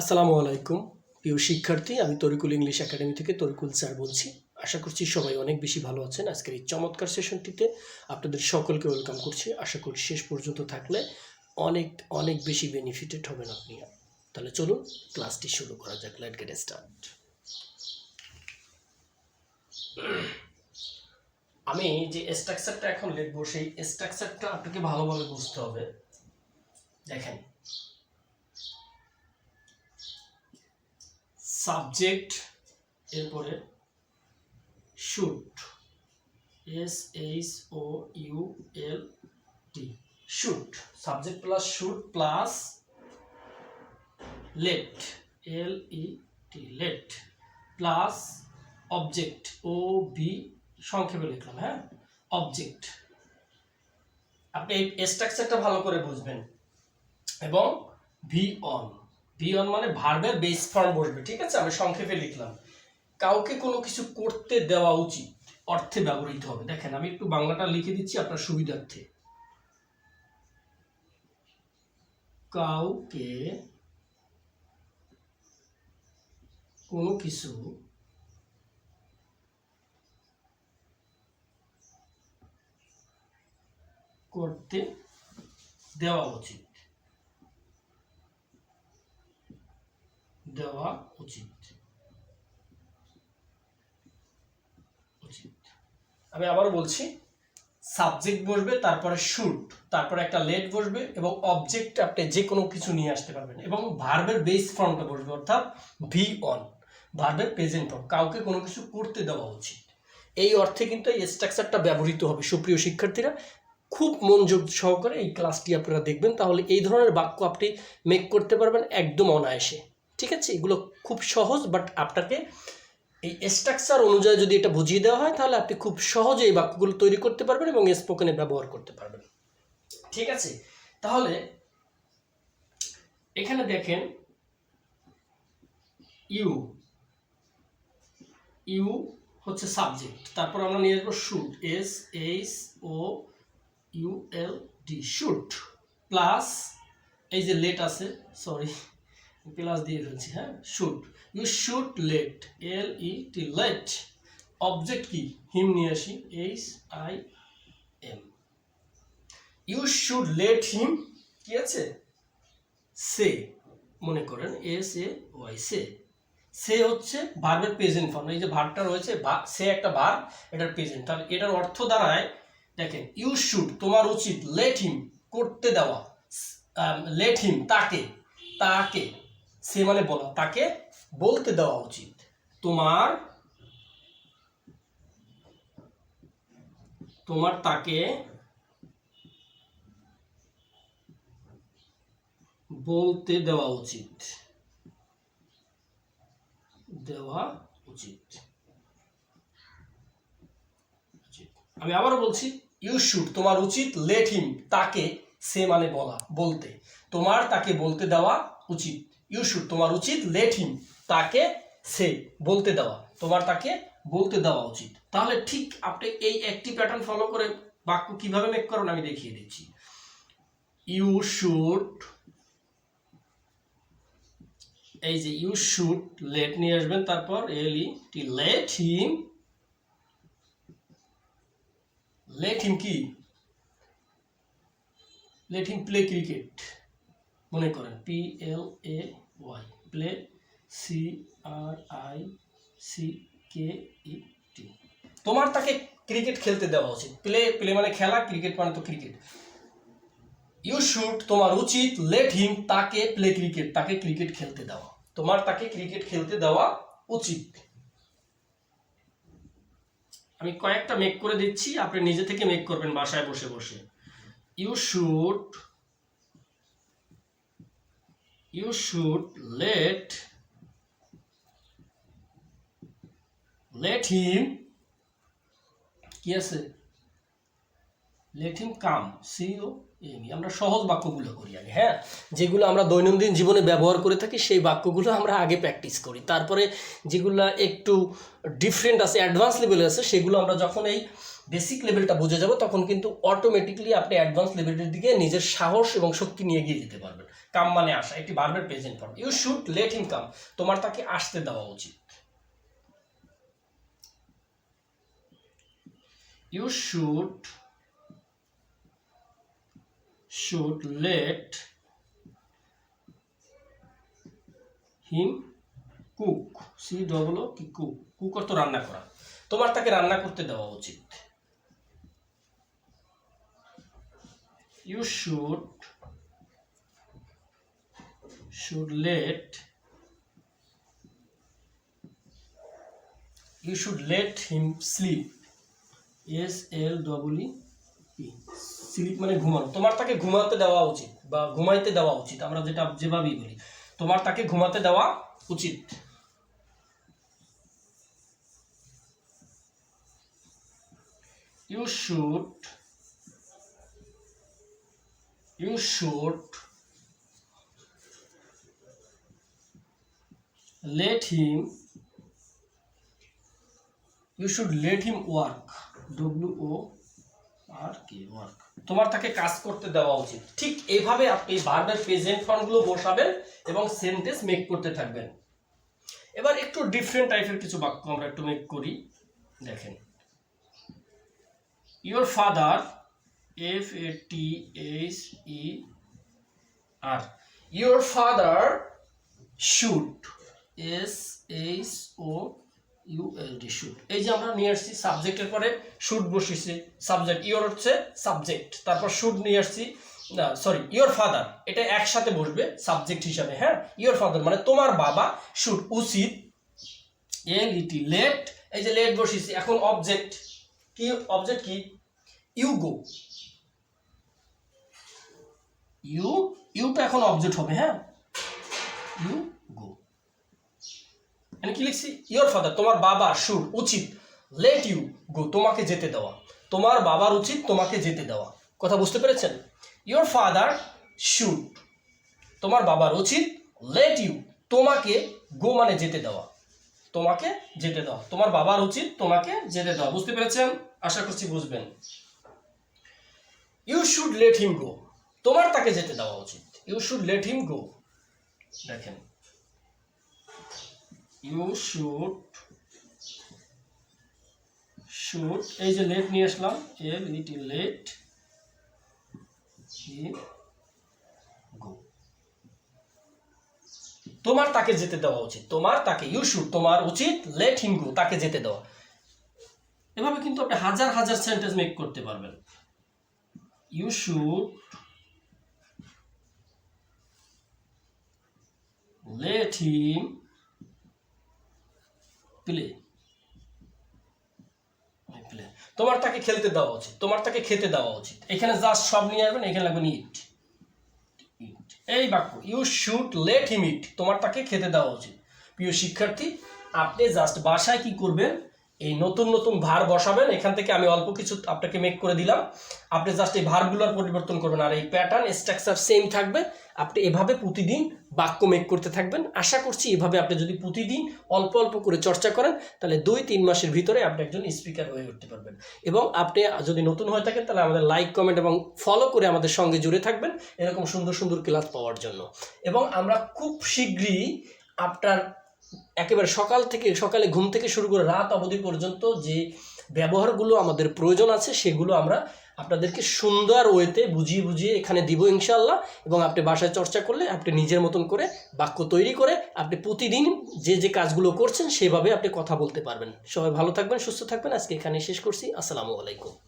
আসসালামু আলাইকুম। প্রিয় শিক্ষার্থী, আমি তরিকুল ইংলিশ একাডেমি থেকে তরিকুল স্যার বলছি। আশা করছি সবাই অনেক বেশি ভালো আছেন। আজকের এই চমৎকার সেশনটিতে আপনাদের সকলকে ওয়েলকাম করছি। আশা করি শেষ পর্যন্ত থাকলে অনেক অনেক বেশি বেনিফিটেড হবেন আপনি। তাহলে চলুন, ক্লাসটি শুরু করা যাক। লেট গেট স্টার্ট আমি যে স্ট্রাকচারটা এখন লিখব, সেই স্ট্রাকচারটা আপনাকে ভালোভাবে বুঝতে হবে। দেখেন সাবজেক্ট এরপরে should S H O U L T should subject plus should plus let L E T let plus object O B সংক্ষেপে লিখলাম হ্যাঁ? অবজেক্ট আপনি এই স্ট্রাকচারটা ভালো করে বুঝবেন। এবং ভি অন ভি মানে ভার্বের বেস ফর্ম বসবে, ঠিক আছে? আমি সংক্ষেপে লিখলাম। কাউকে কোনো কিছু করতে দেওয়া উচিত, অর্থে ব্যবহৃত হবে। দেখেন, আমি একটু বাংলাটা লিখে দিচ্ছি আপনার সুবিধার্থে। কাউকে কোনো কিছু করতে দেওয়া উচিত। দেওয়া উচিত। আমি আবারও বলছি সাবজেক্ট বসবে, তারপরে শুট তারপরে একটা লেট বসবে এবং অবজেক্ট আপনি যে কোনো কিছু নিয়ে আসতে পারবেন এবং ভার্বের বেস ফর্মটা বসবে, অর্থাৎ ভি অন ভার্বের প্রেজেন্ট ফর্ম কাউকে কোনো কিছু করতে দেওয়া উচিত। এই অর্থে কিন্তু এই স্ট্রাকচারটা ব্যবহৃত হবে। সুপ্রিয় শিক্ষার্থীরা, খুব মনোযোগ সহকারে এই ক্লাসটি আপনারা দেখবেন, তাহলে এই ধরনের বাক্য আপনি মেক করতে পারবেন একদম অনায়াসে। ঠিক আছে? এগুলো খুব সহজ বাট আপনাকে এই স্ট্রাকচার অনুযায়ী যদি এটা বুঝিয়ে দেওয়া হয়, তাহলে আপনি খুব সহজে এই বাক্যগুলো তৈরি করতে পারবেন এবং স্পোকেনে ব্যবহার করতে পারবেন। ঠিক আছে? তাহলে এখানে দেখেন ইউ ইউ হচ্ছে সাবজেক্ট তারপর আমরা নিয়ে আসব should S H O U L D should plus এই যে লেট আছে সরি প্লাস দিয়ে ফেলছি হ্যাঁ? Should you should let L E T let object কি? হিম নিয়ে আসি H I M you should let him কি আছে? সে মনে করেন এস এ ওয়াই সে সে হচ্ছে ভার্বের প্রেজেন্ট ফর্ম এই যে ভার্বটা রয়েছে সে একটা ভার্ব এটার প্রেজেন্ট তাহলে এটার অর্থ দাঁড়ায়, দেখেন ইউ শুড তোমার উচিত লেট হিম করতে দেওয়া লেট হিম তাকে তাকে সে মানে বলা, তাকে বলতে দেওয়া উচিত। তোমার তোমার তাকে বলতে দেওয়া উচিত। দেওয়া উচিত। আমি আবারও বলছি ইউ শুড তোমার উচিত লেট হিম তাকে সে মানে বলা, বলতে। তোমার তাকে বলতে দেওয়া উচিত। ইউ শুড তোমার উচিত লেট হিম তাকে সে বলতে দেওয়া। তোমার তাকে বলতে দেওয়া উচিত। তাহলে ঠিক আপনি এই একটি প্যাটার্ন ফলো করে বাক্য কীভাবে মেক করবেন আমি দেখিয়ে দিচ্ছি। ইউ শুড এই যে ইউ শুড লেট নিয়ে আসবেন, তারপর এল টি লেট হিম লেট হিম কি? লেট হিম প্লে ক্রিকেট মনে করেন P L A Y play C R I C K E T তোমার তাকে ক্রিকেট খেলতে দেওয়া উচিত। প্লে প্লে মানে খেলা ক্রিকেট মানে তো ক্রিকেট ইউ শুড তোমার উচিত লেট হিম তাকে প্লে ক্রিকেট তাকে ক্রিকেট খেলতে দেওয়া। তোমার তাকে ক্রিকেট খেলতে দেওয়া উচিত। আমি কয়েকটা মেক করে দিচ্ছি, আপনি নিজে থেকে মেক করবেন বাসায় বসে বসে। You should you should let let him কি আছে him come কাম সি এমি আমরা সহজ বাক্যগুলো করি আগে হ্যাঁ? যেগুলো আমরা দৈনন্দিন জীবনে ব্যবহার করে থাকি, সেই বাক্যগুলো আমরা আগে প্র্যাকটিস করি। তারপরে যেগুলো একটু ডিফারেন্ট আছে অ্যাডভান্স লেভেলে আছে, সেগুলো আমরা যখন এই বেসিক লেভেলটা বুঝে যাব, তখন কিন্তু অটোমেটিকলি আপনি অ্যাডভান্স লেভেলের দিকে নিজের সাহস এবং শক্তি নিয়ে গিয়ে যেতে পারবেন। কাম মানে আসা, একটি বার্বের present form you should let him come তোমার তাকে আসতে দেওয়া উচিত। You should should let him cook C double কি কুক কুক অর্থ রান্না করা। তোমার তাকে রান্না করতে দেওয়া উচিত। You should should let, you should let him sleep. S L double E sleep মানে ঘুমানো। তোমার তাকে ঘুমাতে দেওয়া উচিত বা ঘুমাইতে দেওয়া উচিত, আমরা যেটা যেভাবেই বলি। তোমার তাকে ঘুমাতে দেওয়া উচিত। You should you should let him, you should let him work, w o তোমার তাকে কাজ করতে দেওয়া উচিত। ঠিক এইভাবে আপনি ভার্বের প্রেজেন্ট ফর্মগুলো বসাবেন এবং সেন্টেন্স মেক করতে থাকবেন। এবার একটু ডিফারেন্ট টাইপের কিছু বাক্য আমরা একটু মেক করি। দেখেন। Your father F A T H E R your father should S H O U L D should এই যে আমরা নিয়ে আসছি সাবজেক্টের পরে শুড বসেছি সাবজেক্ট ইওর হচ্ছে সাবজেক্ট তারপর শুড নিয়ে আসছি সরি ইওর ফাদার এটা একসাথে বসবে সাবজেক্ট হিসাবে হ্যাঁ? ইওর ফাদার মানে তোমার বাবা শুড উচিত এল ইটি লেট এই যে লেট বসেছি এখন অবজেক্ট কি অবজেক্ট কি? ইউ গো ইউ ইউটা এখন অবজেক্ট হবে হ্যাঁ? ইউ আমি কি লিখছি? ইয়োর ফাদার তোমার বাবা শুড উচিত লেট ইউ গো তোমাকে যেতে দেওয়া। তোমার বাবার উচিত, তোমাকে যেতে দেওয়া। কথা বুঝতে পেরেছেন? ইয়োর ফাদার শুড তোমার বাবার উচিত লেট ইউ তোমাকে গো মানে যেতে দেওয়া। তোমাকে যেতে দেওয়া। তোমার বাবার উচিত, তোমাকে যেতে দেওয়া। বুঝতে পেরেছেন? আশা করছি বুঝবেন। You should let him go তোমার তাকে যেতে দেওয়া উচিত। You should let him go দেখেন। ইউ শুড শুড এই যে লেট নিয়ে আসলাম এল ইট লেট গো তোমার তাকে যেতে দেওয়া উচিত, তোমার তাকে ইউ শুড তোমার উচিত লেট হিম গো তাকে যেতে দেওয়া। এভাবে কিন্তু আপনি হাজার হাজার সেন্টেন্স মেক করতে পারবেন। You should let him play. Play তোমার তাকে খেলতে দেওয়া উচিত। তোমার তাকে খেতে দেওয়া উচিত। এখানে জাস্ট সব নিয়ে আসবেন, এখানে লাগবে ইট এই বাক্য you should let him eat তোমার তাকে খেতে দেওয়া উচিত। প্রিয় শিক্ষার্থী, আপনি জাস্ট বাসায় কি করবেন? এই নতুন নতুন ভার বসাবেন, এখান থেকে আমি অল্প কিছু আপনাকে মেক করে দিলাম। আপনি জাস্ট এই ভারগুলোর পরিবর্তন করবেন, আর এই প্যাটার্ন স্ট্রাকচার সেম থাকবে। আপনি এভাবে প্রতিদিন বাক্য মেক করতে থাকবেন। আশা করছি এভাবে আপনি যদি প্রতিদিন অল্প অল্প করে চর্চা করেন, তাহলে দুই তিন মাসের ভিতরে আপনি একজন স্পিকার হয়ে উঠতে পারবেন। এবং আপনি যদি নতুন হয়ে থাকেন, তাহলে আমাদের লাইক কমেন্ট এবং ফলো করে আমাদের সঙ্গে জুড়ে থাকবেন, এরকম সুন্দর সুন্দর ক্লাস পাওয়ার জন্য। এবং আমরা খুব শীঘ্রই আপনার একেবারে সকাল থেকে, সকালে ঘুম থেকে শুরু করে রাত অবধি পর্যন্ত যে ব্যবহারগুলো আমাদের প্রয়োজন আছে, সেগুলো আমরা আপনাদেরকে সুন্দর ওয়েতে বুঝিয়ে বুঝিয়ে এখানে দিব ইনশাল্লাহ এবং আপনি বাসায় চর্চা করলে আপনি নিজের মতন করে বাক্য তৈরি করে আপনি প্রতিদিন যে যে কাজগুলো করছেন, সেভাবে আপনি কথা বলতে পারবেন। সবাই ভালো থাকবেন, সুস্থ থাকবেন। আজকে এখানে শেষ করছি। আসসালামু আলাইকুম।